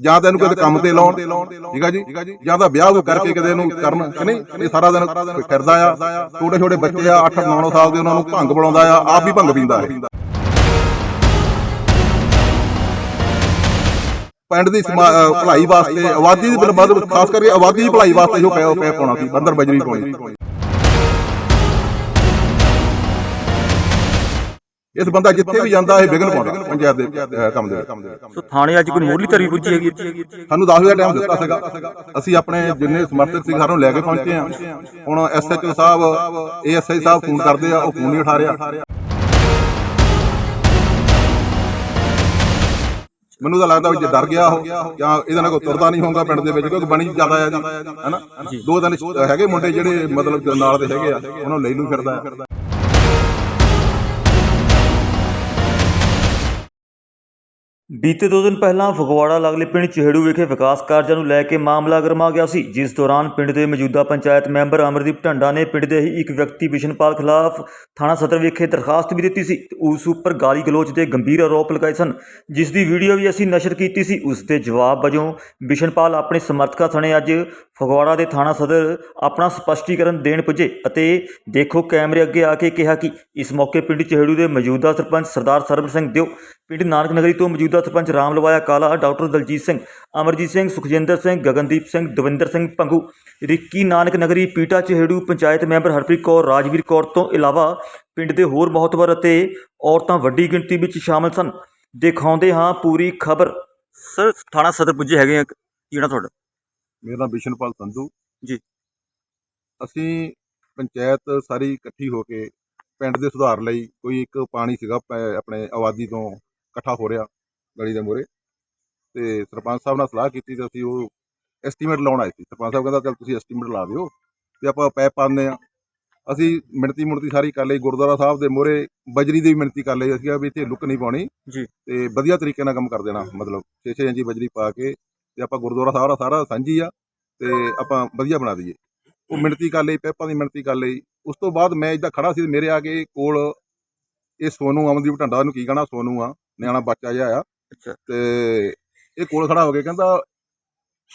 ਜਾਂ ਤਾਂ ਇਹਨੂੰ ਕਿਤੇ ਕੰਮ ਤੇ ਲਾਉਣ। ਠੀਕ ਆ ਜੀ? ਜਾਂ ਤਾਂ ਵਿਆਹ ਉਹ ਕਰਕੇ ਕਿਤੇ ਇਹਨੂੰ ਕਰਨ। ਕਿ ਨਹੀਂ? ਇਹ ਸਾਰਾ ਦਿਨ ਫਿਰਦਾ ਆ। ਛੋਟੇ ਛੋਟੇ ਬੱਚੇ ਆ 8 9 ਸਾਲ ਦੇ ਉਹਨਾਂ ਨੂੰ ਭੰਗ ਬਣਾਉਂਦਾ ਆ ਆਪ ਵੀ ਭੰਗ ਪੀਂਦਾ ਹੈ ਪਿੰਡ ਦੀ ਭਲਾਈ ਵਾਸਤੇ ਆਬਾਦੀ ਦੀ ਬਲਬਦ ਖਾਸ ਕਰਕੇ ਆਬਾਦੀ ਦੀ ਭਲਾਈ ਵਾਸਤੇ ਜੋ ਪੈ ਪੈ ਪਾਉਣਾ ਸੀ ਅੰਦਰ ਬਜਰੀ ਪਾਉਣੀ। ਇਸ ਬੰਦਾ ਜਿੱਥੇ ਵੀ ਜਾਂਦਾ ਇਹ ਵਿਗਨ ਪਾਉਂਦਾ ਪੰਚਾਇਤ ਦੇ ਕੰਮ ਦੇ। ਸੋ ਥਾਣੇ ਅੱਜ ਕੋਈ ਮੋਰਲੀ ਧਰੀ ਪੁੱਜੀ ਹੈਗੀ? ਸਾਨੂੰ 10 ਵਜੇ ਟਾਈਮ ਦਿੱਤਾ ਸੀਗਾ। ਅਸੀਂ ਆਪਣੇ ਜਿੰਨੇ ਸਮਰਥਕ ਸੀ ਨੂੰ ਲੈ ਕੇ ਪਹੁੰਚੇ ਆ ਹੁਣ SHO sahib ASI sahib phone ਕਰਦੇ ਆ ਉਹ ਫੋਨ ਨਹੀਂ ਉਠਾ ਰਿਹਾ। ਮੈਨੂੰ ਤਾਂ ਲੱਗਦਾ ਵੀ ਜੇ ਡਰ ਗਿਆ ਉਹ ਜਾਂ ਇਹਦੇ ਨਾਲ ਕੋਈ ਤੁਰਦਾ ਨਹੀਂ ਹੋਊਗਾ ਪਿੰਡ ਦੇ ਵਿੱਚ ਕਿਉਂਕਿ ਬਣੀ ਜ਼ਿਆਦਾ ਆ ਜੀ ਹੈਨਾ? ਦੋ ਦਿਨ ਹੈਗੇ ਮੁੰਡੇ ਜਿਹੜੇ ਮਤਲਬ ਨਾਲ ਦੇ ਹੈਗੇ ਆ ਉਹਨਾਂ ਨੂੰ ਲੈ ਲੂ ਫਿਰਦਾ ਬੀਤੇ ਦੋ ਦਿਨ ਪਹਿਲਾਂ ਫਗਵਾੜਾ ਲਗਲੇ ਪਿੰਡ ਚਿਹੜੂ ਵਿਖੇ ਵਿਕਾਸ ਕਾਰਜਾਂ ਨੂੰ ਲੈ ਕੇ ਮਾਮਲਾ ਗਰਮਾ ਗਿਆ ਸੀ, ਜਿਸ ਦੌਰਾਨ ਪਿੰਡ ਦੇ ਮੌਜੂਦਾ ਪੰਚਾਇਤ ਮੈਂਬਰ ਅਮਰਦੀਪ ਢੰਡਾ ਨੇ ਪਿੰਡ ਦੇ ਹੀ ਇੱਕ ਵਿਅਕਤੀ ਬਿਸ਼ਨਪਾਲ ਖਿਲਾਫ ਥਾਣਾ ਸਦਰ ਵਿਖੇ ਦਰਖਾਸਤ ਵੀ ਦਿੱਤੀ ਸੀ ਉਸ ਉੱਪਰ ਗਾਲੀ ਗਲੋਚ ਦੇ ਗੰਭੀਰ ਆਰੋਪ ਲਗਾਏ ਸਨ, ਜਿਸ ਦੀ ਵੀਡੀਓ ਵੀ ਅਸੀਂ ਨਸ਼ਰ ਕੀਤੀ ਸੀ। ਉਸ ਦੇ ਜਵਾਬ ਵਜੋਂ ਬਿਸ਼ਨਪਾਲ ਆਪਣੇ ਸਮਰਥਕਾਂ ਸਣੇ ਅੱਜ ਫਗਵਾੜਾ ਦੇ ਥਾਣਾ ਸਦਰ ਆਪਣਾ ਸਪਸ਼ਟੀਕਰਨ ਦੇਣ ਪੁੱਜੇ ਅਤੇ ਦੇਖੋ ਕੈਮਰੇ ਅੱਗੇ ਆ ਕੇ ਕਿਹਾ ਕਿ ਇਸ ਮੌਕੇ ਪਿੰਡ ਚਿਹੜੂ ਦੇ ਮੌਜੂਦਾ ਸਰਪੰਚ ਸਰਦਾਰ ਸਰਬ ਸਿੰਘ ਦਿਓ ਪਿੰਡ ਨਾਨਕ ਨਗਰੀ ਤੋਂ ਮੌਜੂਦਾ ਸਰਪੰਚ ਰਾਮ ਲਵਾਇਆ ਕਾਲਾ ਡਾਕਟਰ ਦਲਜੀਤ ਸਿੰਘ ਅਮਰਜੀਤ ਸਿੰਘ ਸੁਖਜਿੰਦਰ ਸਿੰਘ ਗਗਨਦੀਪ ਸਿੰਘ ਦਵਿੰਦਰ ਸਿੰਘ ਪੰਗੂ ਰਿੱਕੀ ਨਾਨਕ ਨਗਰੀ ਪੀਟਾ ਚਿਹੜੂ ਪੰਚਾਇਤ ਮੈਂਬਰ ਹਰਪ੍ਰੀਤ ਕੌਰ ਰਾਜਵੀਰ ਕੌਰ ਤੋਂ ਇਲਾਵਾ ਪਿੰਡ ਦੇ ਹੋਰ ਮਹੱਤਵਰ ਅਤੇ ਔਰਤਾਂ ਵੱਡੀ ਗਿਣਤੀ ਵਿੱਚ ਸ਼ਾਮਲ ਸਨ। ਦਿਖਾਉਂਦੇ ਹਾਂ ਪੂਰੀ ਖਬਰ। ਸਰ ਥਾਣਾ ਸਦਰ ਪੁੱਜੇ ਹੈਗੇ ਆ ਕਿਹੜਾ ਤੁਹਾਡਾ? ਮੇਰਾ ਨਾਮ ਬਿਸ਼ਨਪਾਲ ਸੰਧੂ। ਜੀ। ਅਸੀਂ ਪੰਚਾਇਤ ਸਾਰੀ ਇਕੱਠੀ ਹੋ ਕੇ ਪਿੰਡ ਦੇ ਸੁਧਾਰ ਲਈ ਕੋਈ ਇੱਕ ਪਾਣੀ ਸੀਗਾ ਆਪਣੇ ਆਬਾਦੀ ਤੋਂ ਇਕੱਠਾ ਹੋ ਰਿਹਾ ਗਲੀ ਦੇ ਮੂਹਰੇ। ਤੇ ਸਰਪੰਚ ਸਾਹਿਬ ਨਾਲ ਸਲਾਹ ਕੀਤੀ ਤੇ ਅਸੀਂ ਉਹ ਐਸਟੀਮੇਟ ਲਾਉਣ ਆਏ ਸੀ। ਸਰਪੰਚ ਸਾਹਿਬ ਕਹਿੰਦਾ ਚੱਲ ਤੁਸੀਂ ਐਸਟੀਮੇਟ ਲਾ ਦਿਓ ਤੇ ਆਪਾਂ ਪੈਪ ਪਾਉਂਦੇ ਆ ਅਸੀਂ ਮਿਣਤੀ ਮੁਣਤੀ ਸਾਰੀ ਕਰ ਲਈ। ਗੁਰਦੁਆਰਾ ਸਾਹਿਬ ਦੇ ਮੂਹਰੇ ਬਜਰੀ ਦੀ ਵੀ ਮਿਣਤੀ ਕਰ ਲਈ। ਅਸੀਂ ਕਿਹਾ ਵੀ ਇੱਥੇ ਲੁੱਕ ਨਹੀਂ ਪਾਉਣੀ। ਜੀ। ਤੇ ਵਧੀਆ ਤਰੀਕੇ ਨਾਲ ਕੰਮ ਕਰ ਦੇਣਾ ਮਤਲਬ 6-6 ਇੰਚੀ ਬਜਰੀ ਪਾ ਕੇ ਤੇ ਆਪਾਂ ਗੁਰਦੁਆਰਾ ਸਾਹਿਬ ਦਾ ਸਾਰਾ ਸਾਂਝੀ ਆ ਤੇ ਆਪਾਂ ਵਧੀਆ ਬਣਾ ਦਈਏ। ਉਹ ਮਿਣਤੀ ਕਰ ਲਈ ਪੈਪਾਂ ਦੀ ਮਿਣਤੀ ਕਰ ਲਈ। ਉਸ ਤੋਂ ਬਾਅਦ ਮੈਂ ਇਦਾਂ ਖੜਾ ਸੀ ਮੇਰੇ ਆ ਕੇ ਕੋਲ ਇਹ ਸੋਨੂ ਅਮਨਦੀਪ ਢੰਡਾ ਨੂੰ ਕੀ ਕਹਣਾ? ਸੋਨੂ ਆ ਨਿਆਣਾ ਬੱਚਾ ਜਿਹਾ ਆ। ਅੱਛਾ। ਤੇ ਇਹ ਕੋਲ ਖੜਾ ਹੋ ਕੇ ਕਹਿੰਦਾ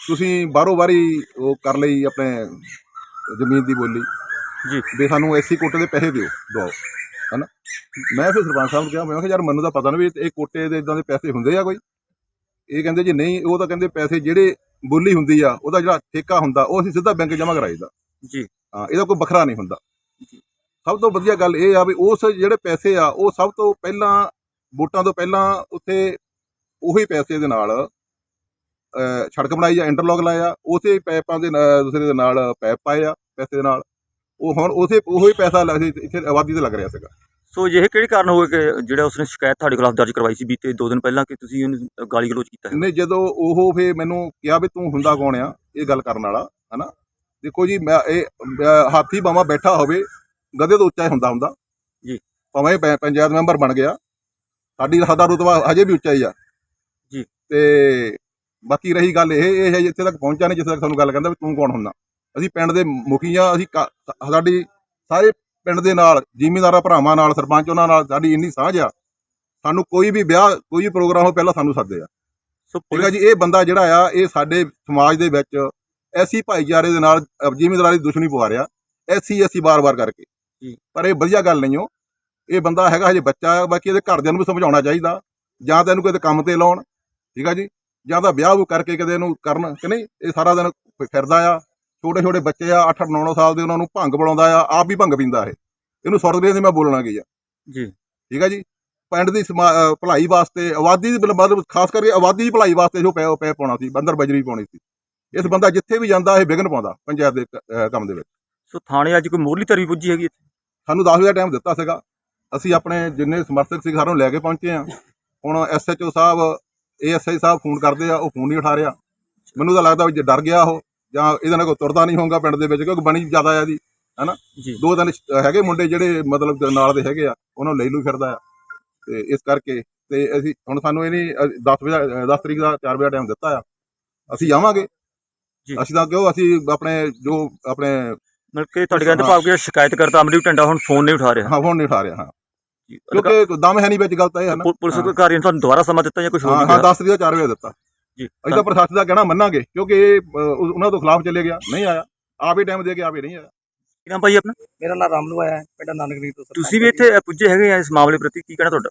ਤੁਸੀਂ ਬਾਹਰੋਂ ਬਾਰੀ ਉਹ ਕਰ ਲਈ ਆਪਣੇ ਜ਼ਮੀਨ ਦੀ ਬੋਲੀ। ਜੀ। ਵੀ ਸਾਨੂੰ ਐਸੀ ਕੋਟੇ ਦੇ ਪੈਸੇ ਦਿਓ ਦੋ ਹਨਾ? ਮੈਂ ਫਿਰ ਸਰਪੰਚ ਸਾਹਿਬ ਨੂੰ ਕਿਹਾ ਮੈਂ ਕਿਹਾ ਯਾਰ ਮੈਨੂੰ ਤਾਂ ਪਤਾ ਨਹੀਂ ਵੀ ਇਹ ਕੋਟੇ ਦੇ ਇਦਾਂ ਦੇ ਪੈਸੇ ਹੁੰਦੇ ਆ ਕੋਈ? ਇਹ ਕਹਿੰਦੇ ਜੀ ਨਹੀਂ ਉਹ ਤਾਂ ਕਹਿੰਦੇ ਪੈਸੇ ਜਿਹੜੇ ਬੋਲੀ ਹੁੰਦੀ ਆ ਉਹਦਾ ਜਿਹੜਾ ਠੇਕਾ ਹੁੰਦਾ ਉਹ ਅਸੀਂ ਸਿੱਧਾ ਬੈਂਕ ਜਮ੍ਹਾਂ ਕਰਾਈਦਾ। ਜੀ। ਹਾਂ ਇਹਦਾ ਕੋਈ ਵੱਖਰਾ ਨਹੀਂ ਹੁੰਦਾ। ਸਭ ਤੋਂ ਵਧੀਆ ਗੱਲ ਇਹ ਆ ਵੀ ਉਸ ਜਿਹੜੇ ਪੈਸੇ ਆ ਉਹ ਸਭ ਤੋਂ ਪਹਿਲਾਂ ਵੋਟਾਂ ਤੋਂ ਪਹਿਲਾਂ ਉੱਥੇ ਉਹੀ ਪੈਸੇ ਦੇ ਨਾਲ ਸੜਕ ਬਣਾਈ ਆ ਇੰਟਰਲੌਕ ਲਾਇਆ ਉਸੇ ਪੈਪਾਂ ਦੇ ਦੂਸਰੇ ਦੇ ਨਾਲ ਪੈਪ ਪਾਏ ਆ ਪੈਸੇ ਦੇ ਨਾਲ। ਉਹ ਹੁਣ ਉਸੇ ਉਹੀ ਪੈਸਾ ਇੱਥੇ ਆਬਾਦੀ ਤੇ ਲੱਗ ਰਿਹਾ ਸੀਗਾ। ਸੋ ਇਹ ਕਿਹੜੇ ਕਾਰਨ ਹੋਏ ਕਿ ਜਿਹੜਾ ਉਸਨੇ ਸ਼ਿਕਾਇਤ ਤੁਹਾਡੇ ਖਿਲਾਫ ਦਰਜ ਕਰਵਾਈ ਸੀ ਬੀਤੇ ਦੋ ਦਿਨ ਪਹਿਲਾਂ ਕਿ ਤੁਸੀਂ ਉਹਨੂੰ ਗਾਲੀ ਗਲੋਚ ਕੀਤਾ ਹੈ? ਨੇ ਜਦੋਂ ਉਹ ਫੇ ਮੈਨੂੰ ਕਿਹਾ ਵੀ ਤੂੰ ਹੁੰਦਾ ਕੌਣ ਆ ਇਹ ਗੱਲ ਕਰਨ ਵਾਲਾ ਹਨਾ? ਦੇਖੋ ਜੀ ਮੈਂ ਇਹ ਹਾਥੀ ਬਾਵਾ ਬੈਠਾ ਹੋਵੇ ਗਧੇ ਤੋਂ ਉੱਚਾ ਹੀ ਹੁੰਦਾ ਹੁੰਦਾ ਜੀ। ਭਾਵੇਂ ਇਹ ਪੰ- ਪੰਚਾਇਤ ਮੈਂਬਰ ਬਣ ਗਿਆ ਸਾਡੀ ਸਾਡਾ ਰੁਤਬਾ ਹਜੇ ਵੀ ਉੱਚਾ ਹੀ ਆ ਜੀ। ਤੇ ਬਾਕੀ ਰਹੀ ਗੱਲ ਇਹ ਇਹ ਹੈ ਜਿੱਥੇ ਤੱਕ ਪਹੁੰਚਿਆ ਨਹੀਂ ਜਿੱਥੇ ਤੱਕ ਸਾਨੂੰ ਗੱਲ ਕਹਿੰਦਾ ਵੀ ਤੂੰ ਕੌਣ ਹੁੰਦਾ ਅਸੀਂ ਪਿੰਡ ਦੇ ਮੁਖੀ ਆ ਅਸੀਂ ਕਾ- ਸਾਡੀ ਸਾਰੇ ਪਿੰਡ ਦੇ ਨਾਲ ਜ਼ਿਮੀਂਦਾਰਾਂ ਭਰਾਵਾਂ ਨਾਲ ਸਰਪੰਚ ਉਹਨਾਂ ਨਾਲ ਸਾਡੀ ਇੰਨੀ ਸਾਂਝ ਆ ਸਾਨੂੰ ਕੋਈ ਵੀ ਵਿਆਹ ਕੋਈ ਵੀ ਪ੍ਰੋਗਰਾਮ ਹੋ ਪਹਿਲਾਂ ਸਾਨੂੰ ਸੱਦੇ ਆ ਸੋ ਠੀਕ ਹੈ ਪੁਲਿਸ ਜੀ ਇਹ ਬੰਦਾ ਜਿਹੜਾ ਆ ਇਹ ਸਾਡੇ ਸਮਾਜ ਦੇ ਵਿੱਚ ਐਸੀ ਭਾਈਚਾਰੇ ਦੇ ਨਾਲ ਜ਼ਿਮੀਂਦਾਰਾਂ ਦੀ ਦੁਸ਼ਮਣੀ ਪਵਾ ਰਿਹਾ ਐਸੀ ਐਸੀ ਬਾਰ-ਬਾਰ ਕਰਕੇ ਜੀ। ਪਰ ਇਹ ਵਧੀਆ ਗੱਲ ਨਹੀਂ ਓ ਇਹ ਬੰਦਾ ਹੈਗਾ ਹਜੇ ਬੱਚਾ ਬਾਕੀ ਇਹਦੇ ਘਰਦਿਆਂ ਨੂੰ ਵੀ ਸਮਝਾਉਣਾ ਚਾਹੀਦਾ। ਜਾਂ ਤਾਂ ਇਹਨੂੰ ਕਿਤੇ ਕੰਮ ਤੇ ਲਾਉਣ ਠੀਕ ਆ ਜੀ? ਜਾਂ ਤਾਂ ਵਿਆਹ ਉਹ ਕਰਕੇ ਕਿਤੇ ਇਹਨੂੰ ਕਰਨ ਕਿ ਨਹੀਂ? ਇਹ ਸਾਰਾ ਦਿਨ ਫਿਰਦਾ ਆ। ਛੋਟੇ ਛੋਟੇ ਬੱਚੇ ਆ 8 9 ਸਾਲ ਦੇ ਉਹਨਾਂ ਨੂੰ ਭੰਗ ਬਣਾਉਂਦਾ ਆ ਆਪ ਵੀ ਭੰਗ ਪੀਂਦਾ ਇਹ। ਇਹਨੂੰ ਸੁਰਤ ਦੇ ਮੈਂ ਬੋਲਣਾ ਕੀ ਆ। ਜੀ। ਠੀਕ ਆ ਜੀ? ਪਿੰਡ ਦੀ ਭਲਾਈ ਵਾਸਤੇ ਆਬਾਦੀ ਦੀ ਬਲਬਦ ਖਾਸ ਕਰਕੇ ਆਬਾਦੀ ਦੀ ਭਲਾਈ ਵਾਸਤੇ ਜੋ ਪੈ ਪੈ ਪਾਉਣਾ ਸੀ ਅੰਦਰ ਬਜਰੀ ਪਾਉਣੀ ਸੀ। ਇਸ ਬੰਦਾ ਜਿੱਥੇ ਵੀ ਜਾਂਦਾ ਇਹ ਵਿਗਨ ਪਾਉਂਦਾ ਪੰਚਾਇਤ ਦੇ ਕੰਮ ਦੇ ਵਿੱਚ। ਸੋ ਥਾਣੇ ਅੱਜ ਕੋਈ ਮੋਰਲੀ ਧਰੀ ਪੁੱਜੀ ਹੈਗੀ ਇੱਥੇ? ਸਾਨੂੰ 10 ਵਜੇ ਟਾਈਮ ਦਿੱਤਾ ਸੀਗਾ। ਅਸੀਂ ਆਪਣੇ ਜਿੰਨੇ ਸਮਰਥਕ ਸੀ ਸਾਰਿਆਂ ਨੂੰ ਲੈ ਕੇ ਪਹੁੰਚੇ ਆ ਹੁਣ SHO sahib ASI sahib phone ਕਰਦੇ ਆ ਉਹ ਫੋਨ ਨਹੀਂ ਉਠਾ ਰਿਹਾ। ਮੈਨੂੰ ਤਾਂ ਲੱਗਦਾ ਵੀ ਜੇ ਡਰ ਗਿਆ ਉਹ ਜਾਂ ਇਹਦੇ ਨਾਲ ਕੋਈ ਤੁਰਦਾ ਨਹੀਂ ਹੋਊਗਾ ਪਿੰਡ ਦੇ ਵਿੱਚ ਕਿਉਂਕਿ ਬਣੀ ਜ਼ਿਆਦਾ ਆ ਜੀ ਜੀ। ਦੋ ਦਿਨ ਹੈਗੇ ਮੁੰਡੇ ਜਿਹੜੇ ਮਤਲਬ ਨਾਲ ਦੇ ਹੈਗੇ ਆ ਉਹਨਾਂ ਨੂੰ ਲੈ ਲੂ ਫਿਰਦਾ ਆ। ਤੇ ਇਸ ਕਰਕੇ ਤੇ ਅਸੀਂ ਹੁਣ ਸਾਨੂੰ ਇਹ ਨਹੀਂ 10 ਵਜੇ 10 ਤਰੀਕ ਦਾ 4 ਵਜੇ ਟਾਈਮ ਦਿੱਤਾ ਆ। ਅਸੀਂ ਆਵਾਂਗੇ। ਜੀ। ਅਸੀਂ ਤਾਂ ਕਿਉਂ ਅਸੀਂ ਆਪਣੇ ਜੋ ਆਪਣੇ ਮਤਲਬ ਕਿ ਤੁਹਾਡੇ ਕਹਿੰਦੇ ਭਾਵ ਕਿ ਸ਼ਿਕਾਇਤ ਕਰਤਾ ਅਮਰੀਕ ਢੰਡਾ ਹੁਣ ਫੋਨ ਨਹੀਂ ਉਠਾ ਰਿਹਾ। ਹਾਂ ਫੋਨ ਨਹੀਂ ਉਠਾ ਰਿਹਾ ਹਾਂ। ਕਿਉਂਕਿ ਦਮ ਹੈ ਨਹੀਂ ਵਿੱਚ ਗੱਲ ਤਾਂ ਇਹ ਹੈ ਨਾ। ਪੁਲਿਸ ਅਧਿਕਾਰੀ ਨੇ ਤੁਹਾਨੂੰ ਦੁਬਾਰਾ ਸਮਾਂ ਦਿੱਤਾ ਜਾਂ ਕੁਝ ਹੋਰ ਹਾਂ ਵੀ ਹਾਂ ਕਿਹਾ? 10 ਤਰੀਕ ਦਾ 4 ਵਜੇ ਦਿੱਤਾ। ਜੀ ਅਸੀਂ ਤਾਂ ਪ੍ਰਸ਼ਾਸਨ ਦਾ ਕਹਿਣਾ ਮੰਨਾਂਗੇ ਕਿਉਂਕਿ ਉਹਨਾਂ ਤੋਂ ਖਿਲਾਫ ਚੱਲੇ ਗਿਆ ਨਹੀਂ ਆਇਆ। ਆਪੇ ਟਾਈਮ ਦੇ ਕੇ ਆਪੇ ਨਹੀਂ ਆਇਆ। ਕੀ ਨਾਮ ਭਾਈ ਆਪਣਾ? ਮੇਰਾ ਨਾਮ ਰਾਮਨੂ ਹੈ ਪਿੰਡ ਨਾਨਕਰੀ ਤੋਂ ਤੁਸੀਂ ਵੀ ਹਾਂ। ਇੱਥੇ ਪੁੱਜੇ ਹੈਗੇ ਆ ਇਸ ਮਾਮਲੇ ਪ੍ਰਤੀ ਕੀ ਕਹਿਣਾ ਤੁਹਾਡਾ?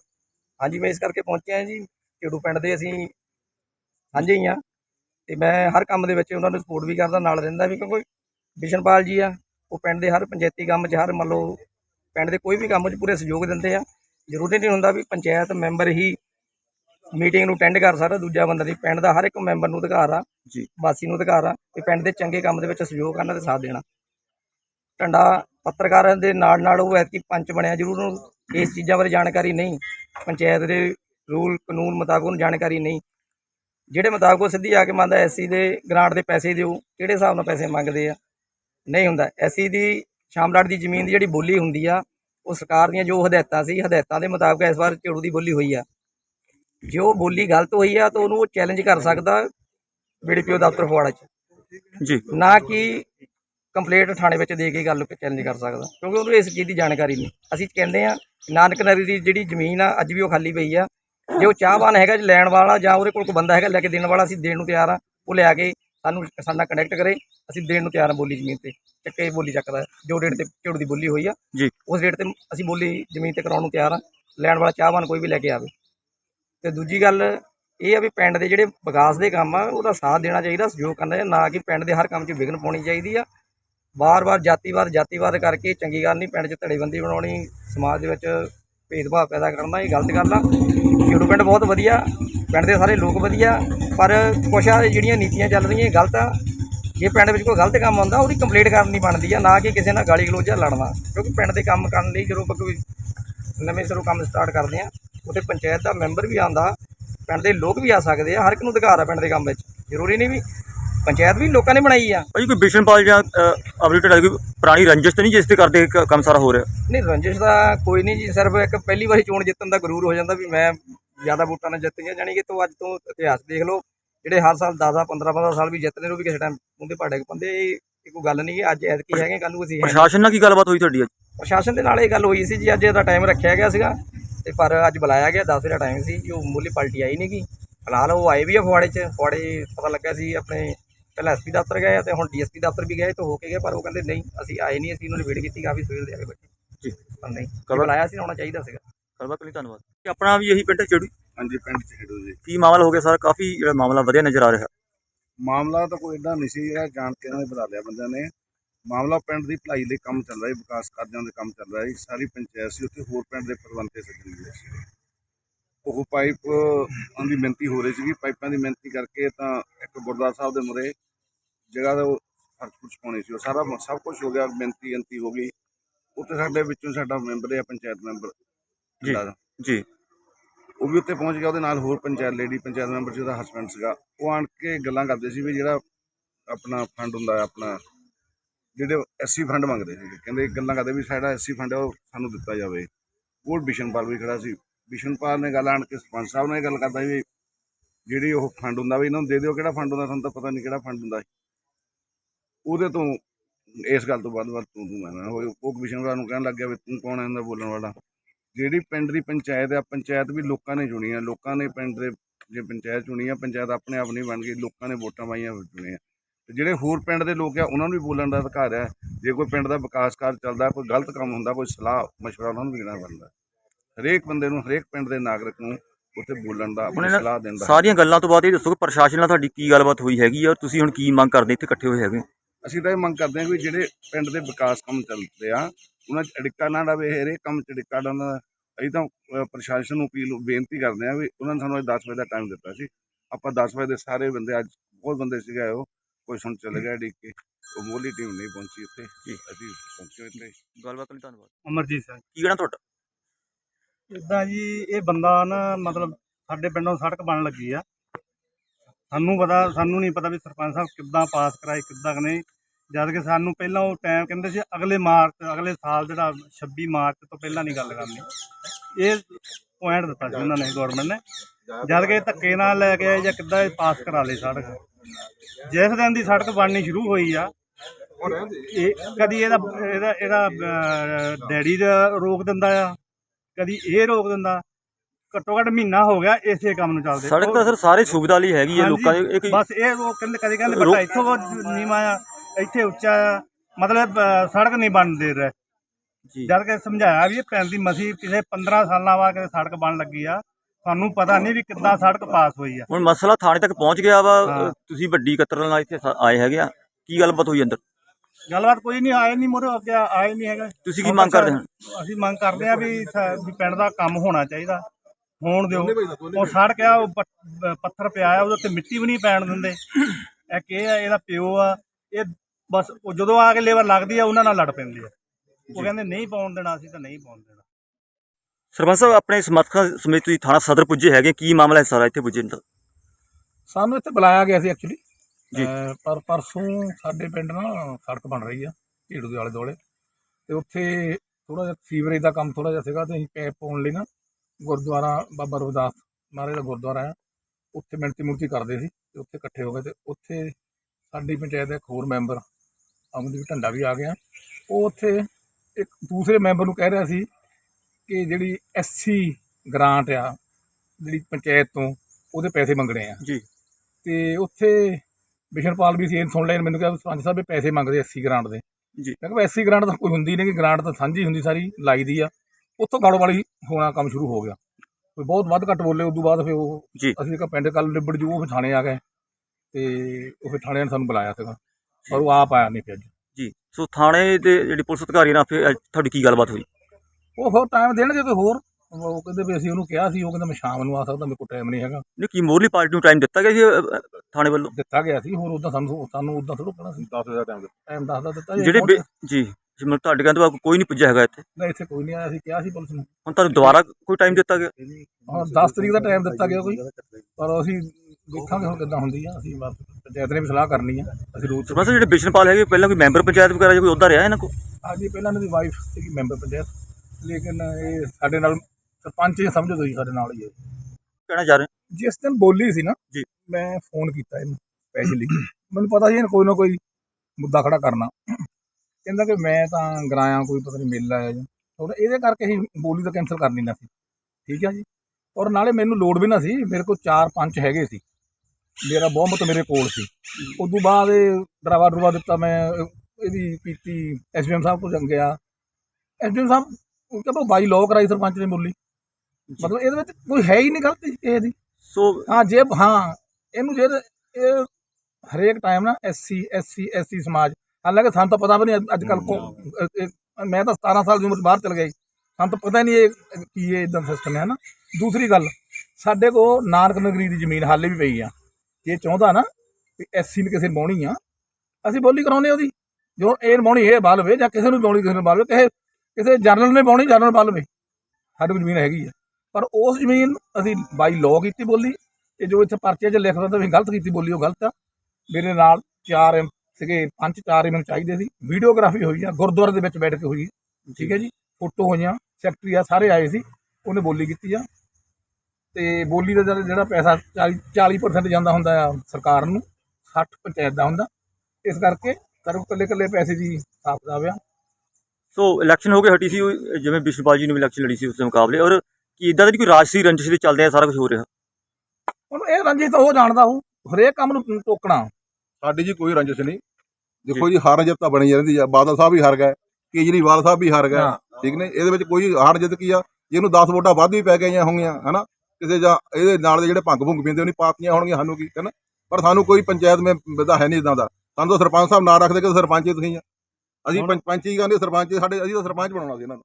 ਹਾਂਜੀ ਮੈਂ ਇਸ ਕਰਕੇ ਪਹੁੰਚਿਆ ਜੀ ਢੇੜੂ ਪਿੰਡ ਦੇ ਅਸੀਂ ਸਾਂਝੇ ਹੀ ਆ ਤੇ ਮੈਂ ਹਰ ਕੰਮ ਦੇ ਵਿੱਚ ਉਹਨਾਂ ਨੂੰ ਸਪੋਰਟ ਵੀ ਕਰਦਾ ਨਾਲ ਰਹਿੰਦਾ ਵੀ ਕਿਉਂਕਿ ਬਿਸ਼ਨਪਾਲ ਜੀ ਆ ਉਹ ਪਿੰਡ ਦੇ ਹਰ ਪੰਚਾਇਤੀ ਕੰਮ 'ਚ ਹਰ ਮੰਨ ਲਓ ਪਿੰਡ ਦੇ ਕੋਈ ਵੀ ਕੰਮ 'ਚ ਪੂਰੇ ਸਹਿਯੋਗ ਦਿੰਦੇ ਆ। ਜ਼ਰੂਰੀ ਨਹੀਂ ਹੁੰਦਾ ਵੀ ਪੰਚਾਇਤ ਮੈਂਬਰ ਹੀ ਮੀਟਿੰਗ ਨੂੰ ਅਟੈਂਡ ਕਰ ਸਕਦਾ ਦੂਜਾ ਬੰਦਾ ਨਹੀਂ। ਪਿੰਡ ਦਾ ਹਰ ਇੱਕ ਮੈਂਬਰ ਨੂੰ ਅਧਿਕਾਰ ਆ ਜੀ। ਵਾਸੀ ਨੂੰ ਅਧਿਕਾਰ ਆ ਕਿ ਪਿੰਡ ਦੇ ਚੰਗੇ ਕੰਮ ਦੇ ਵਿੱਚ ਸਹਿਯੋਗ ਕਰਨਾ ਤੇ ਸਾਥ ਦੇਣਾ। ਢੰਡਾ ਪੱਤਰਕਾਰਾਂ ਦੇ ਨਾਲ ਨਾਲ ਉਹ ਐਤਕੀ ਪੰਚ ਬਣਿਆ ਜ਼ਰੂਰ ਉਹਨੂੰ ਇਸ ਚੀਜ਼ਾਂ ਬਾਰੇ ਜਾਣਕਾਰੀ ਨਹੀਂ। ਪੰਚਾਇਤ ਦੇ ਰੂਲ ਕਾਨੂੰਨ ਮੁਤਾਬਕ ਉਹਨੂੰ ਜਾਣਕਾਰੀ ਨਹੀਂ। ਜਿਹੜੇ ਮੁਤਾਬਕ ਉਹ ਸਿੱਧੀ ਆ ਕੇ ਮੰਨਦਾ ਐਸਸੀ ਦੇ ਗ੍ਰਾਂਟ ਦੇ ਪੈਸੇ ਦਿਓ ਕਿਹੜੇ ਹਿਸਾਬ ਨਾਲ ਪੈਸੇ ਮੰਗਦੇ ਆ? ਨਹੀਂ ਹੁੰਦਾ। ਐਸਸੀ ਦੀ ਸ਼ਾਮਲਾਟ ਦੀ ਜ਼ਮੀਨ ਦੀ ਜਿਹੜੀ ਬੋਲੀ ਹੁੰਦੀ ਆ ਉਹ ਸਰਕਾਰ ਦੀਆਂ ਜੋ ਹਦਾਇਤਾਂ ਸੀ ਹਦਾਇਤਾਂ ਦੇ ਮੁਤਾਬਕ ਇਸ ਵਾਰ ਝੜੂ ਦੀ ਬੋਲੀ ਹੋਈ ਆ। ਜੇ ਉਹ ਬੋਲੀ ਗਲਤ ਹੋਈ ਆ ਤਾਂ ਉਹਨੂੰ ਉਹ ਚੈਲੰਜ ਕਰ ਸਕਦਾ ਬੀਡੀਪੀਓ ਦਫ਼ਤਰ ਫਗਵਾੜਾ 'ਚ। ਜੀ। ਨਾ ਕਿ ਕੰਪਲੇਂਟ ਥਾਣੇ ਵਿੱਚ ਦੇ ਕੇ ਗੱਲ ਚੈਲੰਜ ਕਰ ਸਕਦਾ ਕਿਉਂਕਿ ਉਹਨੂੰ ਇਸ ਚੀਜ਼ ਦੀ ਜਾਣਕਾਰੀ ਨਹੀਂ। ਅਸੀਂ ਕਹਿੰਦੇ ਆ ਨਾਨਕ ਨਰੀ ਦੀ ਜਿਹੜੀ ਜ਼ਮੀਨ ਆ ਅੱਜ ਵੀ ਉਹ ਖਾਲੀ ਪਈ ਆ। ਜੇ ਉਹ ਚਾਹਵਾਨ ਹੈਗਾ ਜੇ ਲੈਣ ਵਾਲਾ ਜਾਂ ਉਹਦੇ ਕੋਲ ਕੋਈ ਬੰਦਾ ਹੈਗਾ ਲੈ ਕੇ ਦੇਣ ਵਾਲਾ ਅਸੀਂ ਦੇਣ ਨੂੰ ਤਿਆਰ ਆ ਉਹ ਲਿਆ ਕੇ ਸਾਨੂੰ ਸਾਡੇ ਨਾਲ ਕਨੈਕਟ ਕਰੇ ਅਸੀਂ ਦੇਣ ਨੂੰ ਤਿਆਰ ਆ ਬੋਲੀ ਜ਼ਮੀਨ ਤੇ ਚੱਕੇ ਬੋਲੀ ਚੱਕਦਾ ਜੋ ਰੇਟ ਤੇ ਝੋੜ ਦੀ ਬੋਲੀ ਹੋਈ ਆ ਜੀ। ਉਸ ਰੇਟ ਤੇ ਅਸੀਂ ਬੋਲੀ ਜ਼ਮੀਨ ਤੇ ਕਰਾਉਣ ਨੂੰ ਤਿਆਰ ਆ ਲੈਣ ਵਾਲਾ ਚਾਹਵਾਨ ਕੋਈ ਵੀ ਲੈ ਕੇ ਆਵੇ। ਤੇ ਦੂਜੀ ਗੱਲ ਇਹ ਆ ਵੀ ਪਿੰਡ ਦੇ ਜਿਹੜੇ ਵਿਕਾਸ ਦੇ ਕੰਮ ਆ ਉਹਦਾ ਸਾਥ ਦੇਣਾ ਚਾਹੀਦਾ ਸਹਿਯੋਗ ਕਰਨਾ ਚਾਹੀਦਾ ਨਾ ਕਿ ਪਿੰਡ ਦੇ ਹਰ ਕੰਮ 'ਚ ਵਿਘਨ ਪਾਉਣੀ ਚਾਹੀਦੀ ਆ। ਵਾਰ-ਵਾਰ ਜਾਤੀਵਾਦ ਜਾਤੀਵਾਦ ਕਰਕੇ ਚੰਗੀ ਗੱਲ ਨਹੀਂ ਪਿੰਡ 'ਚ ਧੜੇਬੰਦੀ ਬਣਾਉਣੀ ਸਮਾਜ ਦੇ ਵਿੱਚ ਭੇਦਭਾਵ ਪੈਦਾ ਕਰਨਾ ਇਹ ਗਲਤ ਗੱਲ ਆ। ਜੁੜੂ ਪਿੰਡ ਬਹੁਤ ਵਧੀਆ ਪਿੰਡ ਦੇ ਸਾਰੇ ਲੋਕ ਵਧੀਆ ਪਰ ਕੁਛ ਆ ਜਿਹੜੀਆਂ ਨੀਤੀਆਂ ਚੱਲ ਰਹੀਆਂ ਇਹ ਗਲਤ ਆ। ਜੇ ਪਿੰਡ ਵਿੱਚ ਕੋਈ ਗਲਤ ਕੰਮ ਹੁੰਦਾ ਉਹਦੀ ਕੰਪਲੇਂਟ ਕਰਨੀ ਬਣਦੀ ਆ ਨਾ ਕਿ ਕਿਸੇ ਨਾਲ ਗਾਲੀ ਗਲੋਚ ਜਾਂ ਲੜਨਾ ਕਿਉਂਕਿ ਪਿੰਡ ਦੇ ਕੰਮ ਕਰਨ ਲਈ ਜਦੋਂ ਆਪਾਂ ਕੋਈ ਨਵੇਂ ਸਿਰੋਂ ਕੰਮ ਸਟਾਰਟ ਕਰਦੇ ਆ ਉੱਥੇ ਪੰਚਾਇਤ ਦਾ ਮੈਂਬਰ ਵੀ ਆਂਦਾ ਪਿੰਡ ਦੇ ਲੋਕ ਵੀ ਆ ਸਕਦੇ ਆ ਹਰ ਇੱਕ ਨੂੰ ਅਧਿਕਾਰ ਆ ਪਿੰਡ ਦੇ ਕੰਮ ਵਿੱਚ ਜ਼ਰੂਰੀ ਨਹੀਂ ਵੀ ਪੰਚਾਇਤ ਵੀ ਲੋਕਾਂ ਨੇ ਬਣਾਈ ਆ। ਭਾਈ ਕੋਈ ਬਿਸ਼ਨਪਾਲ ਜਾਂ ਢੱਡਾ ਦੀ ਕੋਈ ਪੁਰਾਣੀ ਰੰਜਿਸ਼ ਤਾਂ ਨਹੀਂ ਜਿਸ ਤੇ ਕਰਦੇ ਕੰਮ ਸਾਰਾ ਹੋ ਰਿਹਾ? ਨਹੀਂ ਰੰਜਿਸ਼ ਦਾ ਕੋਈ ਨਹੀਂ ਜੀ ਸਿਰਫ ਇੱਕ ਪਹਿਲੀ ਵਾਰੀ ਚੋਣ ਜਿੱਤਣ ਦਾ ਗਰੂਰ ਹੋ ਜਾਂਦਾ ਵੀ ਮੈਂ ਜ਼ਿਆਦਾ ਵੋਟਾਂ ਨਾਲ ਜਿੱਤ ਗਿਆ ਜਾਣੀ ਕਿ ਤੋਂ ਅੱਜ ਤੋਂ ਇਤਿਹਾਸ ਦੇਖ ਲਓ ਜਿਹੜੇ ਹਰ ਸਾਲ 10 15 15 ਸਾਲ ਵੀ ਜਿੱਤਦੇ ਨੇ ਉਹ ਵੀ ਕਿਸੇ ਟਾਈਮ ਉਹਦੇ ਭਾੜੇ ਪੰਦੇ ਇਹ ਕੋਈ ਗੱਲ ਨਹੀਂ ਅੱਜ ਐਤਕੀ ਹੈਗੇ ਕੱਲ ਨੂੰ ਅਸੀਂ। ਪ੍ਰਸ਼ਾਸਨ ਨਾਲ ਕੀ ਗੱਲਬਾਤ ਹੋਈ ਤੁਹਾਡੀ ਅੱਜ? ਪ੍ਰਸ਼ਾਸਨ ਦੇ ਨਾਲ ਇਹ ਗੱਲ ਹੋਈ ਸੀ ਜੀ ਅੱਜ ਇਹਦਾ ਟਾਈਮ ਰੱਖਿਆ ਗਿਆ ਸੀਗਾ ਤੇ ਪਰ ਅੱਜ ਬੁਲਾਇਆ ਗਿਆ 10 ਵਜੇ ਦਾ ਟਾਈਮ ਸੀ ਜੋ ਮੂਲੀ ਪਾਰਟੀ ਆਈ ਨਹੀਂਗੀ ਫਿਲਹਾਲ ਉਹ ਆਏ ਵੀ ਆ ਫਵਾੜੇ 'ਚ ਫਵਾੜੇ ਪਤਾ ਲੱਗਾ ਸੀ ਆਪਣੇ ਪਹਿਲਾਂ ਐਸਪੀ ਦਫ਼ਤਰ ਗਏ ਤੇ ਹੁਣ ਡੀਐਸਪੀ ਦਫ਼ਤਰ ਵੀ ਗਏ ਤੇ ਹੋ ਕੇ ਗਏ ਪਰ ਉਹ ਕਹਿੰਦੇ ਨਹੀਂ ਅਸੀਂ ਆਏ ਨਹੀਂ ਅਸੀਂ ਉਹਨਾਂ ਨੇ ਵੇਟ ਕੀਤੀ ਕਾਫੀ ਸਵੇਰ ਦੇ ਆ ਕੇ ਬੱਚੇ ਜੀ। ਪਰ ਨਹੀਂ ਬੁਲਾਇਆ ਸੀ ਆਉਣਾ ਚਾਹੀਦਾ ਸੀਗਾ। ਗੱਲਬਾਤ ਲਈ ਧੰਨਵਾਦ। ਤੇ ਆਪਣਾ ਵੀ ਇਹੀ ਪਿੰਡ ਚੜੂ ਹਾਂਜੀ ਪਿੰਡ ਚ ਖੇਡੋ ਜੀ। ਕੀ ਮਾਮਲਾ ਹੋ ਗਿਆ ਸਾਰਾ? ਕਾਫੀ ਜਿਹੜਾ ਮਾਮਲਾ ਵਧੀਆ ਨਜ਼ਰ ਆ ਰਿਹਾ। ਮਾਮਲਾ ਤਾਂ ਕੋਈ ਏਡਾ ਨਹੀਂ ਸੀ ਜਿਹੜਾ ਜਾਣ ਕੇ ਇਹਨਾਂ ਨੇ ਬਤਾ ਲਿਆ ਬੰਦਿਆਂ ਨੇ। ਮਾਮਲਾ ਪਿੰਡ ਦੀ ਭਲਾਈ ਲਈ ਕੰਮ ਚੱਲ ਰਿਹਾ ਸੀ ਵਿਕਾਸ ਕਾਰਜਾਂ ਦੇ ਕੰਮ ਚੱਲ ਰਿਹਾ ਸੀ ਸਾਰੀ ਪੰਚਾਇਤ ਸੀ ਉੱਥੇ ਹੋਰ ਪਿੰਡ ਦੇ ਪ੍ਰਬੰਧਕ ਸੱਜਣ ਗਏ ਸੀ। ਉਹ ਪਾਈਪ ਦੀ ਮਿਹਨਤੀ ਹੋ ਰਹੀ ਸੀਗੀ। ਪਾਈਪਾਂ ਦੀ ਮਿਹਨਤੀ ਕਰਕੇ ਤਾਂ ਇੱਕ ਗੁਰਦੁਆਰਾ ਸਾਹਿਬ ਦੇ ਮੁਰੇ ਜਗ੍ਹਾ ਦਾ ਫ਼ਰਕ ਕੁਝ ਪਾਉਣੀ ਸੀ। ਉਹ ਸਾਰਾ ਸਭ ਕੁਝ ਹੋ ਗਿਆ ਮਿਹਨਤੀ ਅੰਤੀ ਹੋ ਗਈ। ਉੱਥੇ ਸਾਡੇ ਵਿੱਚੋਂ ਸਾਡਾ ਮੈਂਬਰ ਹੈ ਪੰਚਾਇਤ ਮੈਂਬਰ। ਜੀ। ਦਾ ਜੀ। ਉਹ ਵੀ ਉੱਥੇ ਪਹੁੰਚ ਗਿਆ ਉਹਦੇ ਨਾਲ ਹੋਰ ਪੰਚਾਇਤ ਲੇਡੀ ਪੰਚਾਇਤ ਮੈਂਬਰ ਸੀ ਉਹਦਾ ਹਸਬੰਡ ਸੀਗਾ। ਉਹ ਆਣ ਕੇ ਗੱਲਾਂ ਕਰਦੇ ਸੀ ਵੀ ਜਿਹੜਾ ਆਪਣਾ ਫੰਡ ਹੁੰਦਾ ਹੈ ਆਪਣਾ ਜਿਹੜੇ ਐਸਸੀ ਫੰਡ ਮੰਗਦੇ ਸੀ। ਕਹਿੰਦੇ ਗੱਲਾਂ ਕਰਦੇ ਵੀ ਸਾਡਾ ਐਸਸੀ ਫੰਡ ਉਹ ਸਾਨੂੰ ਦਿੱਤਾ ਜਾਵੇ। ਉਹ ਬਿਸ਼ਨਪਾਲ ਵੀ ਖੜਾ ਸੀ। ਬਿਸ਼ਨਪਾਲ ਨੇ ਗੱਲ ਆਣ ਕੇ ਸਰਪੰਚ ਸਾਹਿਬ ਨਾਲ ਗੱਲ ਕਰਦਾ ਵੀ ਜਿਹੜੀ ਉਹ ਫੰਡ ਹੁੰਦਾ ਵੀ ਇਹਨਾਂ ਨੂੰ ਦੇ ਦਿਓ ਕਿਹੜਾ ਫੰਡ ਹੁੰਦਾ ਸਾਨੂੰ ਤਾਂ ਪਤਾ ਨਹੀਂ ਕਿਹੜਾ ਫੰਡ ਹੁੰਦਾ ਉਹਦੇ ਤੋਂ ਇਸ ਗੱਲ ਤੋਂ ਬਾਅਦ ਬਾਅਦ ਤੂੰ ਤੂੰ ਮੈਂ ਹੋਏ। ਉਹ ਬਿਸ਼ਨਪਾਲ ਨੂੰ ਕਹਿਣ ਲੱਗ ਗਿਆ ਵੀ ਤੂੰ ਕੌਣ ਹੈ ਇਹਦਾ ਬੋਲਣ ਵਾਲਾ? ਜਿਹੜੀ ਪਿੰਡ ਦੀ ਪੰਚਾਇਤ ਆ ਪੰਚਾਇਤ ਵੀ ਲੋਕਾਂ ਨੇ ਚੁਣੀ ਆ। ਲੋਕਾਂ ਨੇ ਪਿੰਡ ਦੇ ਜੇ ਪੰਚਾਇਤ ਚੁਣੀ ਆ ਪੰਚਾਇਤ ਆਪਣੇ ਆਪ ਨਹੀਂ ਬਣ ਗਈ ਲੋਕਾਂ ਨੇ ਵੋਟਾਂ ਪਾਈਆਂ ਚੁਣੇ ਆ ਤੇ ਜਿਹੜੇ ਹੋਰ ਪਿੰਡ ਦੇ ਲੋਕ ਆ ਉਹਨਾਂ ਨੂੰ ਵੀ ਬੋਲਣ ਦਾ ਅਧਿਕਾਰ ਹੈ ਜੇ ਕੋਈ ਪਿੰਡ ਦਾ ਵਿਕਾਸ ਕਾਰਜ ਚੱਲਦਾ ਕੋਈ ਗਲਤ ਕੰਮ ਹੁੰਦਾ ਕੋਈ ਸਲਾਹ ਮਸ਼ਵਰਾ ਉਹਨਾਂ ਨੂੰ ਵੀ ਦੇਣਾ ਪੈਂਦਾ। ਹਰੇਕ ਬੰਦੇ ਨੂੰ ਹਰੇਕ ਪਿੰਡ ਦੇ ਨਾਗਰਿਕ ਨੂੰ ਉੱਥੇ ਬੋਲਣ ਦਾ ਆਪਣੀ ਸਲਾਹ ਦੇਣ ਦਾ ਸਾਰੀਆਂ ਗੱਲਾਂ ਤੋਂ ਬਾਅਦ ਇਹ ਦੱਸੋ ਕਿ ਪ੍ਰਸ਼ਾਸਨ ਨਾਲ ਤੁਹਾਡੀ ਕੀ ਗੱਲਬਾਤ ਹੋਈ ਹੈਗੀ ਆ ਔਰ ਤੁਸੀਂ ਹੁਣ ਕੀ ਮੰਗ ਕਰਦੇ ਇੱਥੇ ਇਕੱਠੇ ਹੋਏ ਹੈਗੇ? ਅਸੀਂ ਤਾਂ ਇਹ ਮੰਗ ਕਰਦੇ ਹਾਂ ਕਿ ਜਿਹੜੇ ਪਿੰਡ ਦੇ ਵਿਕਾਸ ਕੰਮ ਚੱਲਦੇ ਆ ਉਹਨਾਂ 'ਚ ਅੜਿੱਕਾ ਨਾ ਡਾਵੇ ਹਰੇਕ ਕੰਮ 'ਚ ਅੜਿੱਕਾ ਡਾਉਣਾ ਅਸੀਂ ਤਾਂ ਪ੍ਰਸ਼ਾਸਨ ਨੂੰ ਅਪੀਲ ਬੇਨਤੀ ਕਰਦੇ ਹਾਂ ਵੀ ਉਹਨਾਂ ਨੇ ਸਾਨੂੰ ਅੱਜ 10 ਵਜੇ ਦਾ ਟਾਈਮ ਦਿੱਤਾ ਸੀ। ਆਪਾਂ 10 ਵਜੇ ਦੇ ਸਾਰੇ ਬੰਦੇ ਅੱਜ ਬਹੁਤ ਬੰਦੇ ਸੀਗੇ ਉਹ। ਕੋਈ ਸੁਣ ਚਲੇ ਗਿਆ ਡਿੱਗ ਕੇ ਉਹ ਮੋਲੀ ਟੀਮ ਨਹੀਂ ਪਹੁੰਚੀ ਉੱਥੇ ਜੀ। ਅਸੀਂ ਪਹੁੰਚੇ ਇੱਥੇ। ਗੱਲਬਾਤ ਲਈ ਧੰਨਵਾਦ। ਅਮਰਜੀਤ ਸਿੰਘ। ਕੀ ਕਹਿਣਾ ਤੁਹਾਡਾ? ਇਦਾਂ ਜੀ ਇਹ ਬੰਦਾ ਨਾ ਮਤਲਬ ਸਾਡੇ ਪਿੰਡੋਂ ਸੜਕ ਬਣ ਲੱਗੀ ਆ। ਸਾਨੂੰ ਪਤਾ ਸਾਨੂੰ ਨਹੀਂ ਪਤਾ ਵੀ ਸਰਪੰਚ ਸਾਹਿਬ ਕਿੱਦਾਂ ਪਾਸ ਕਰਾਏ ਕਿੱਦਾਂ ਕਿ ਨਹੀਂ। ਜਦ ਕਿ ਸਾਨੂੰ ਪਹਿਲਾਂ ਉਹ ਟਾਈਮ ਕਹਿੰਦੇ ਸੀ ਅਗਲੇ ਮਾਰਚ ਅਗਲੇ ਸਾਲ ਜਿਹੜਾ 26 ਮਾਰਚ ਤੋਂ ਪਹਿਲਾਂ ਨਹੀਂ ਗੱਲ ਕਰਨੀ। ਇਹ ਪੁਆਇੰਟ ਦਿੱਤਾ ਸੀ ਉਹਨਾਂ ਨੇ ਗਵਰਨਮੈਂਟ ਨੇ। ਜਦ ਕਿ ਧੱਕੇ ਨਾਲ ਲੈ ਕੇ ਆਏ ਜਾਂ ਕਿੱਦਾਂ ਇਹ ਪਾਸ ਕਰਾ ਲਈ ਸੜਕ। ਜਿਸ ਦਿਨ ਦੀ ਸੜਕ ਬਣਨੀ ਸ਼ੁਰੂ ਹੋਈ ਆ ਇਹ ਕਦੀ ਇਹਦਾ ਇਹਦਾ ਇਹਦਾ ਡੈਡੀ ਦਾ ਰੋਕ ਦਿੰਦਾ ਆ ਕਦੀ ਇਹ ਰੋਕ ਦਿੰਦਾ। ਘੱਟੋ ਘੱਟ ਮਹੀਨਾ ਹੋ ਗਿਆ ਇਸੇ ਕੰਮ ਨੂੰ ਚੱਲਦੇ। ਸੜਕ ਤਾਂ ਸਰ ਸਾਰੇ ਸੁਵਿਧਾ ਲਈ ਹੈਗੀ ਹੈ ਲੋਕਾਂ ਦੇ ਬਸ ਇਹ ਉਹ ਕਹਿੰਦੇ ਕਦੇ ਕਹਿੰਦੇ ਬੱਟਾ ਇੱਥੋਂ ਨੀਵਾਂ ਆ। ਇੱਥੇ ਉੱਚਾ ਮਤਲਬ ਅ, ਸੜਕ ਨਹੀਂ ਬਣ ਦੇ ਰਿਹਾ। ਜੀ। ਜਦ ਕਿ ਸਮਝਾਇਆ ਵੀ ਇਹ ਪੈਂਦੀ ਮਸੀ ਪਿਛਲੇ 15 ਸਾਲਾਂ ਬਾਅਦ ਕਿਤੇ ਸੜਕ ਬਣ ਲੱਗੀ ਆ। ਤੁਹਾਨੂੰ ਪਤਾ ਨਹੀਂ ਵੀ ਕਿੱਦਾਂ ਸੜਕ ਪਾਸ ਹੋਈ ਆ। ਹੁਣ ਮਸਲਾ ਥਾਣੇ ਤੱਕ ਪਹੁੰਚ ਗਿਆ ਵਾ। ਹਾਂ। ਤੁਸੀਂ ਵੱਡੀ ਕਤਰਨ ਨਾਲ ਇੱਥੇ ਸ- ਆਏ ਹੈਗੇ ਆ। ਕੀ ਗੱਲਬਾਤ ਹੋਈ ਅੰਦਰ? ਗੱਲਬਾਤ ਕੋਈ ਨਹੀਂ ਆਏ ਨਹੀਂ ਮੋਰੇ ਅੱਗੇ ਆਏ ਨਹੀਂ ਹੈਗਾ। ਤੁਸੀਂ ਕੀ ਮੰਗ ਕਰਦੇ ਹੋ? ਅਸੀਂ ਮੰਗ ਕਰਦੇ ਆ ਵੀ ਸ- ਵੀ ਪਿੰਡ ਦਾ ਕੰਮ ਹੋਣਾ ਚਾਹੀਦਾ। ਹੋਣ ਦਿਓ। ਉਹ ਸੜਕ ਆ ਉਹ ਪੱਥਰ ਪਿਆ ਆ ਉਹਦੇ ਉੱਤੇ ਮਿੱਟੀ ਵੀ ਨਹੀਂ ਪੈਣ ਦਿੰਦੇ। ਇੱਕ ਇਹ ਆ ਇਹਦਾ ਪਿਓ ਆ। ਇਹ ਬਸ ਉਹ ਜਦੋਂ ਆ ਕੇ ਲੇਬਰ ਲੱਗਦੀ ਆ ਉਹਨਾਂ ਨਾਲ ਲੜ ਪੈਂਦੀ ਆ। ਉਹ ਕਹਿੰਦੇ ਨਹੀਂ ਪਾਉਣ ਦੇਣਾ ਅਸੀਂ ਤਾਂ ਨਹੀਂ ਪਾਉਣ ਦੇਣਾ। ਸਰਪੰਚ ਸਾਹਿਬ ਆਪਣੇ ਸਮਰਥਕਾਂ ਸਮੇਤ ਤੁਸੀਂ ਥਾਣਾ ਸਦਰ ਪੁੱਜੇ ਹੈਗੇ ਕੀ ਮਾਮਲਾ ਹੈ ਸਾਰਾ ਇੱਥੇ ਪੁੱਜੇ ਨੂੰ ਸਾਨੂੰ ਇੱਥੇ ਬੁਲਾਇਆ ਗਿਆ ਸੀ ਐਕਚੁਅਲੀ ਜੀ। ਪਰ ਪਰਸੋਂ ਸਾਡੇ ਪਿੰਡ ਨਾ ਸੜਕ ਬਣ ਰਹੀ ਆ ਢੀੜੂ ਦੇ ਆਲੇ ਦੁਆਲੇ ਤੇ ਉੱਥੇ ਥੋੜਾ ਜਿਹਾ ਸੀਵਰੇਜ ਦਾ ਕੰਮ ਥੋੜਾ ਜਿਹਾ ਸੀਗਾ ਤੇ ਅਸੀਂ ਪੈਪ ਪਾਉਣ ਲਈ ਨਾ ਗੁਰਦੁਆਰਾ ਬਾਬਾ ਰਵਿਦਾਸ ਮਹਾਰਾਜ ਦਾ ਗੁਰਦੁਆਰਾ ਆ। ਉੱਥੇ ਮਿਹਨਤੀ ਮੁਰਤੀ ਕਰਦੇ ਸੀ ਤੇ ਉੱਥੇ ਇਕੱਠੇ ਹੋ ਗਏ ਤੇ ਉੱਥੇ ਸਾਡੀ ਪੰਚਾਇਤ ਦਾ ਇੱਕ ਹੋਰ ਮੈਂਬਰ ਅਮਨਦੀਪ ਢੰਡਾ ਵੀ ਆ ਗਿਆ। ਉਹ ਉੱਥੇ ਇੱਕ ਦੂਸਰੇ ਮੈਂਬਰ ਨੂੰ ਕਹਿ ਰਿਹਾ ਸੀ ਕਿ ਜਿਹੜੀ ਐਸਸੀ ਗ੍ਰਾਂਟ ਆ ਜਿਹੜੀ ਪੰਚਾਇਤ ਤੋਂ ਉਹਦੇ ਪੈਸੇ ਮੰਗਣੇ ਆ। ਜੀ। ਤੇ ਉੱਥੇ ਬਿਸ਼ਨਪਾਲ ਵੀ ਸੀ ਇਹ ਸੁਣ ਲੈਣ ਮੈਨੂੰ ਕਿਹਾ ਸਰਪੰਚ ਸਾਹਿਬ ਇਹ ਪੈਸੇ ਮੰਗਦੇ 80 ਗ੍ਰਾਂਟ ਦੇ। ਜੀ। ਮੈਂ ਕਿਹਾ 80 ਗ੍ਰਾਂਟ ਤਾਂ ਕੋਈ ਹੁੰਦੀ ਨਹੀਂ ਕਿ ਗ੍ਰਾਂਟ ਤਾਂ ਸਾਂਝੀ ਹੁੰਦੀ ਸਾਰੀ ਲਾਈ ਦੀ ਆ। ਉੱਥੋਂ ਗਾੜੋ ਵਾਲੀ ਹੋਣਾ ਕੰਮ ਸ਼ੁਰੂ ਹੋ ਗਿਆ। ਕੋਈ ਬਹੁਤ ਵੱਧ ਘੱਟ ਬੋਲੇ ਉਦੋਂ ਬਾਅਦ ਫਿਰ ਉਹ। ਅਸੀਂ ਕਿਹਾ ਪਿੰਡ ਕੱਲ ਲਿਬੜ ਜੂ ਉਹ ਥਾਣੇ ਆ ਗਏ। ਤੇ ਉਹ ਫਿਰ ਥਾਣੇ ਨੇ ਸਾਨੂੰ ਬੁਲਾਇਆ ਸੀਗਾ। ਪਰ ਉਹ ਆਪ ਆਇਆ ਨਹੀਂ ਫਿਰ ਜੀ। ਸੋ ਥਾਣੇ ਦੇ ਜਿਹੜੀ ਪੁਲਿਸ ਅਧਿਕਾਰੀ ਨਾਲ ਫਿਰ ਅੱਜ ਤੁਹਾਡੀ ਕੀ ਗੱਲਬਾਤ ਹੋਈ? ਉਹ ਹੋਰ ਟਾਈਮ ਦੇਣਗੇ ਕੋਈ ਹੋਰ। ਉਹ ਕਹਿੰਦੇ ਵੀ ਅਸੀਂ ਉਹਨੂੰ ਕਿਹਾ ਸੀ ਉਹ ਕਹਿੰਦਾ ਮੈਂ ਸ਼ਾਮ ਨੂੰ ਆ ਸਕਦਾ ਮੇਰੇ ਕੋਲ ਟਾਈਮ ਨਹੀਂ ਹੈਗਾ। ਨਹੀਂ ਕੀ ਮੋਰਲੀ ਪਾਰਟੀ ਨੂੰ ਟਾਈਮ ਦਿੱਤਾ ਗਿਆ ਸੀ ਅ, ਅ, ਥਾਣੇ ਵੱਲੋਂ? ਦਿੱਤਾ ਗਿਆ ਸੀ ਹੋਰ ਉਦਾਂ ਸਾਨੂੰ ਸਾਨੂੰ ਉਦਾਂ ਥੋੜਾ ਕਹਿਣਾ ਸੀ 10 ਵਜੇ ਦਾ ਟਾਈਮ ਟਾਈਮ ਦੱਸਦਾ ਦਿੱਤਾ ਜੀ ਜਿਹੜੇ ਬੇ- ਜੀ ਜੀ, ਮਤਲਬ ਤੁਹਾਡੇ ਕਹਿੰਦੇ ਕੋਈ ਨਹੀਂ ਪੁੱਜਿਆ ਹੈਗਾ ਇੱਥੇ? ਨਹੀਂ ਇੱਥੇ ਕੋਈ ਨਹੀਂ ਆਇਆ ਅਸੀਂ ਕਿਹਾ ਸੀ ਪੁਲਿਸ ਨੂੰ। ਹੁਣ ਤੁਹਾਨੂੰ ਦੁਬਾਰਾ ਕੋਈ ਟਾਈਮ ਦਿੱਤਾ ਗਿਆ? ਹਾਂ 10 ਤਰੀਕ ਦਾ ਟਾਈਮ ਦਿੱਤਾ ਗਿਆ ਕੋਈ ਪਰ ਅਸੀਂ ਦੇਖਾਂਗੇ ਹੁਣ ਕਿੱਦਾਂ ਹੁੰਦੀ ਆ ਅਸੀਂ ਬਸ ਪੰਚਾਇਤ ਨੇ ਵੀ ਸਲਾਹ ਕਰਨੀ ਆ। ਅਸੀਂ ਰੋਜ਼ ਸਰਪੰਚ ਜਿਹੜੇ ਬਿਸ਼ਨਪਾਲ ਹੈਗੇ ਪਹਿਲਾਂ ਕੋਈ ਮੈਂਬਰ ਪੰਚਾਇਤ ਵਗੈਰਾ ਜਾਂ ਕੋਈ ਅਹੁਦਾ ਰਿਹਾ ਇਹਨਾਂ ਕੋਲ? ਹਾਂਜੀ ਪਹਿਲਾਂ ਇਹਨਾਂ ਦੀ ਵਾਈਫ ਸੀਗੀ ਮੈਂਬਰ ਪੰਚਾਇਤ। ਲੇਕਿਨ ਇਹ ਸਾਡੇ ਨਾਲ ਸਰਪੰਚ ਹੀ ਸਮਝੋ ਤੁਸੀਂ ਸਾਡੇ ਨਾਲ ਹੀ ਹੈ ਕਹਿਣਾ ਜਾ ਰਹੇ ਜਿਸ ਦਿਨ ਬੋਲੀ ਸੀ ਨਾ ਜੀ। ਮੈਂ ਫੋਨ ਕੀਤਾ ਇਹਨੂੰ ਸਪੈਸ਼ਲੀ ਮੈਨੂੰ ਪਤਾ ਸੀ ਇਹਨੇ ਕੋਈ ਨਾ ਕੋਈ ਮੁੱਦਾ ਖੜਾ ਕਰਨਾ। ਕਹਿੰਦਾ ਕਿ ਮੈਂ ਤਾਂ ਗਰਾਇਆ ਕੋਈ ਪਤਾ ਨਹੀਂ ਮਿਲ ਆਇਆ ਜੀ। ਔਰ ਇਹਦੇ ਕਰਕੇ ਹੀ ਬੋਲੀ ਤਾਂ ਕੈਂਸਲ ਕਰਨੀ ਨਾ ਸੀ। ਠੀਕ ਹੈ ਜੀ? ਔਰ ਨਾਲੇ ਮੈਨੂੰ ਲੋਡ ਵੀ ਨਾ ਸੀ ਮੇਰੇ ਕੋਲ ਚਾਰ ਪੰਜ ਹੈਗੇ ਸੀ। ਮੇਰਾ ਬਹੁਮਤ ਮੇਰੇ ਕੋਲ ਸੀ। ਉਸ ਤੋਂ ਬਾਅਦ ਇਹ ਡਰਾਵਾ ਡਰਵਾ ਦਿੱਤਾ ਮੈਂ ਇਹਦੀ ਕੀਤੀ ਐਸਡੀਐਮ ਸਾਹਿਬ ਕੋਲ ਗਿਆ ਐਸਡੀਐਮ ਸਾਹਿਬ ਉਹ ਕਹਿੰਦਾ ਬਾਈ ਲਾਅ ਕਰਾਈ ਸਰਪੰਚ ਨੇ ਬੋਲੀ ਮਤਲਬ ਇਹਦੇ ਵਿੱਚ ਕੋਈ ਹੈ ਹੀ ਨਹੀਂ ਗਲਤੀ ਇਹਦੀ ਸੋ ਹਾਂ ਜੇ ਹਾਂ ਇਹਨੂੰ ਜੇ ਇਹ ਹਰੇਕ ਟਾਈਮ ਨਾ ਐਸਸੀ ਐਸਸੀ ਐਸਸੀ ਸਮਾਜ ਹਾਲਾਂਕਿ ਸਾਨੂੰ ਤਾਂ ਪਤਾ ਵੀ ਨਹੀਂ ਅੱਜ ਕੱਲ ਮੈਂ ਤਾਂ 17 ਸਾਲ ਦੀ ਉਮਰ ਬਾਹਰ ਚਲ ਗਿਆ ਸਾਨੂੰ ਤਾਂ ਪਤਾ ਨਹੀਂ ਇਹ ਕੀ ਇਹ ਇਦਾਂ ਸਿਸਟਮ ਹੈ ਨਾ। ਦੂਸਰੀ ਗੱਲ ਸਾਡੇ ਕੋਲ ਨਾਨਕ ਨਗਰੀ ਦੀ ਜ਼ਮੀਨ ਹਾਲੇ ਵੀ ਪਈ ਆ। ਜੇ ਚਾਹੁੰਦਾ ਨਾ ਵੀ ਐਸਸੀ ਨੇ ਕਿਸੇ ਨੂੰ ਬਾਉਣੀ ਆ, ਅਸੀਂ ਬੋਲੀ ਕਰਾਉਨੇ ਉਹਦੀ। ਜੋ ਇਹ ਬਾਉਣੀ, ਇਹ ਬਾਲ ਲਵੇ ਜਾਂ ਕਿਸੇ ਨੂੰ ਬਾਉਣੀ, ਕਿਸੇ ਨੂੰ ਬਾਲ ਲਵੇ ਕਿਸੇ ਕਿਸੇ ਜਨਰਲ ਨੇ ਬਾਉਣੀ ਜਨਰਲ ਬਾਲ ਲਵੇ ਸਾਡੇ ਕੋਲ ਜ਼ਮੀਨ ਹੈਗੀ ਆ। ਪਰ ਉਸ ਜ਼ਮੀਨ ਅਸੀਂ ਬਾਈ ਲਾਅ ਕੀਤੀ ਬੋਲੀ ਇਹ ਜੋ ਇੱਥੇ ਪਰਚੇ 'ਚ ਲਿਖਦਾ ਤਾਂ ਵੀ ਗਲਤ ਕੀਤੀ ਬੋਲੀ, ਉਹ ਗਲਤ ਆ। ਮੇਰੇ ਨਾਲ ਚਾਰ ਐਮ ਸੀਗੇ, ਪੰਜ, ਚਾਰ ਮੈਨੂੰ ਚਾਹੀਦੇ ਸੀ। ਵੀਡੀਓਗ੍ਰਾਫੀ ਹੋਈ ਆ, ਗੁਰਦੁਆਰੇ ਦੇ ਵਿੱਚ ਬੈਠ ਕੇ ਹੋਈ ਠੀਕ ਹੈ ਜੀ, ਫੋਟੋ ਹੋਈਆਂ, ਸੈਕਟਰੀ ਆ, ਸਾਰੇ ਆਏ ਸੀ, ਉਹਨੇ ਬੋਲੀ ਕੀਤੀ ਆ। ਤੇ ਬੋਲੀ ਦਾ ਜਿਹੜਾ- ਪੈਸਾ 40 40% ਜਾਂਦਾ ਹੁੰਦਾ ਆ ਸਰਕਾਰ ਨੂੰ 60 ਪੰਚਾਇਤ ਦਾ ਹੁੰਦਾ ਇਸ ਕਰਕੇ ਕਰੋ ਕੱਲੇ ਕੱਲੇ ਪੈਸੇ ਦੀ ਹਿਸਾਬ ਕਿਤਾਬ ਆ ਸੋ ਇਲੈਕਸ਼ਨ ਹੋ ਕੇ ਹਟੀ ਸੀ ਜਿਵੇਂ ਬਿਸ਼ਨਪਾਲ ਜੀ ਨੇ ਵੀ ਇਲੈਕਸ਼ਨ ਲੜੀ ਸੀ ਉਸ ਦੇ ਮੁਕਾਬਲੇ ਔਰ ਕੀ ਇਦਾਂ ਦੀ ਕੋਈ ਰਾਜਸੀ ਰੰਜਿਸ਼ ਦੇ ਚੱਲਦੇ ਆ ਸਾਰਾ ਕੁਝ ਹੋ ਰਿਹਾ? ਹੁਣ ਇਹ ਰੰਜਿਸ਼ ਤਾਂ ਉਹ ਜਾਣਦਾ ਉਹ ਹਰੇਕ ਕੰਮ ਨੂੰ ਟੋਕਣਾ। ਸਾਡੀ ਜੀ ਕੋਈ ਰੰਜਿਸ਼ ਨਹੀਂ। ਦੇਖੋ ਜੀ ਹਾਰ ਜਿੱਤ ਤਾਂ ਬਣੀ ਰਹਿੰਦੀ ਆ ਬਾਦਲ ਸਾਹਿਬ ਵੀ ਹਾਰ ਗਏ ਕੇਜਰੀਵਾਲ ਸਾਹਿਬ ਵੀ ਹਾਰ ਗਏ। ਠੀਕ ਨੇ ਇਹਦੇ ਵਿੱਚ ਕੋਈ ਹਾਰ ਜਿੱਤ ਕੀ ਆ? ਜਿਹਨੂੰ 10 ਵੋਟਾਂ ਵੱਧ ਵੀ ਪੈ ਗਈਆਂ ਹੋਣਗੀਆਂ ਹਨਾ? ਕਿਸੇ ਜਾਂ ਇਹਦੇ ਨਾਲ ਦੇ ਜਿਹੜੇ ਭੰਗ ਭੁੰਗ ਪੀਂਦੇ ਉਹਨੀ ਪਾਤੀਆਂ ਹੋਣਗੀਆਂ ਸਾਨੂੰ ਕੀ ਹਨਾ ਪਰ ਸਾਨੂੰ ਕੋਈ ਪੰਚਾਇਤ ਮੇ ਦਾ ਹੈ ਨਹੀਂ ਇਦਾਂ ਦਾ। ਸਾਨੂੰ ਤਾਂ ਸਰਪੰਚ ਸਾਹਿਬ ਨਾਂ ਰੱਖਦੇ ਕਿ ਸਰਪੰਚ ਹੀ ਤੁਸੀਂ ਆ। ਅਸੀਂ ਪੰਚ ਪੰਚ ਹੀ ਕਹਿੰਦੇ ਸਰਪੰਚ ਸਾਡੇ ਅਸੀਂ ਤਾਂ ਸਰਪੰਚ ਬਣਾਉਣਾ ਸੀ ਇਹਨਾਂ ਨੂੰ।